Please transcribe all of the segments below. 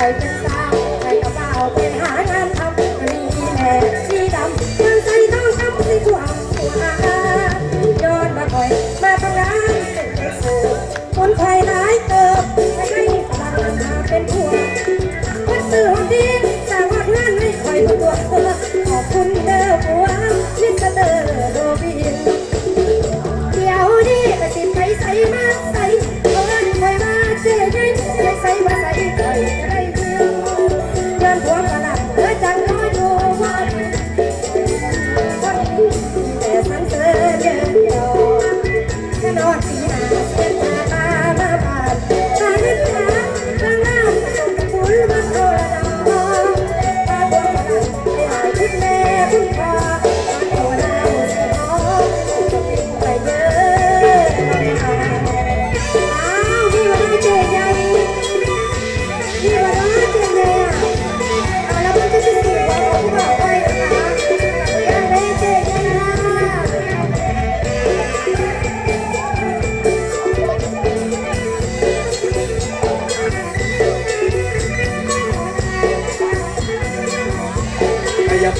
open Gracias.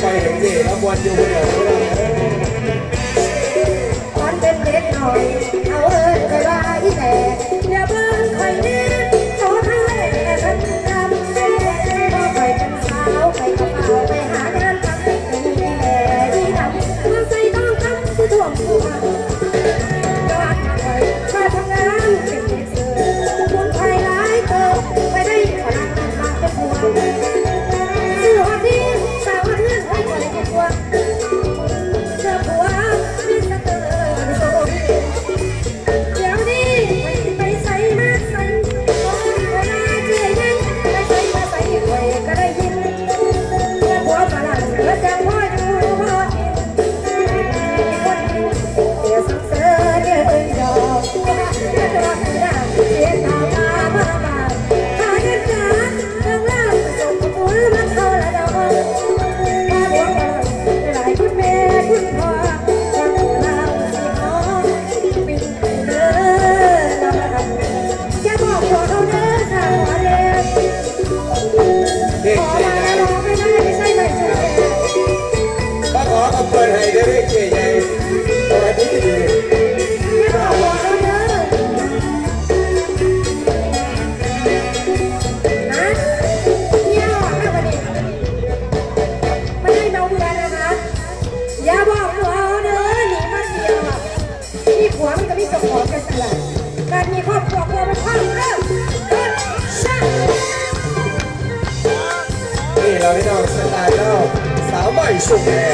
I'm watching your way it. แล้วพี่น้องสไตล์เล่าสาวใหม่สุดแห่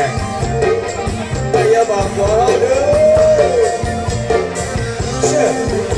แต่ย่าบอกว่าเด้อเชื่อ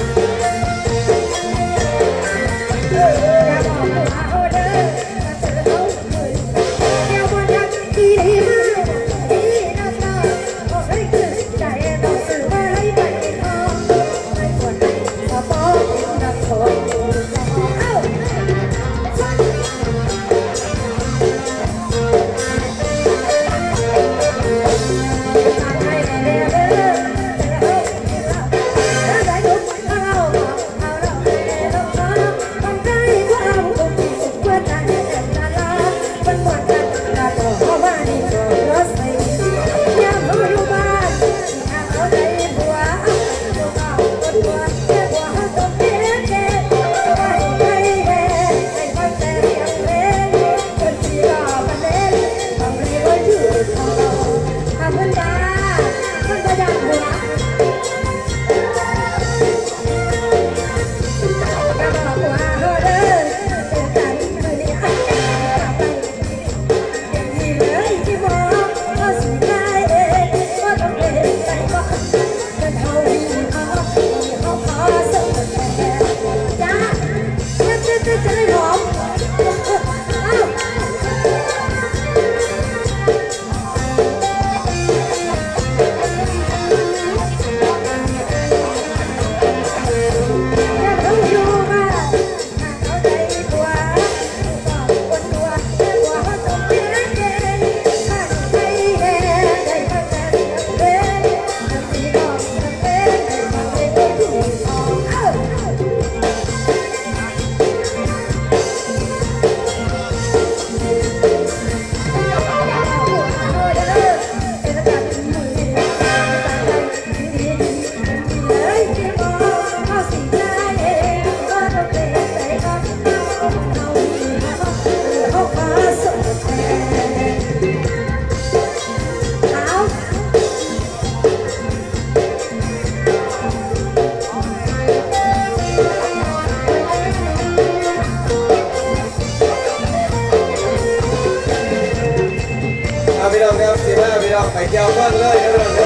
แก้วเมื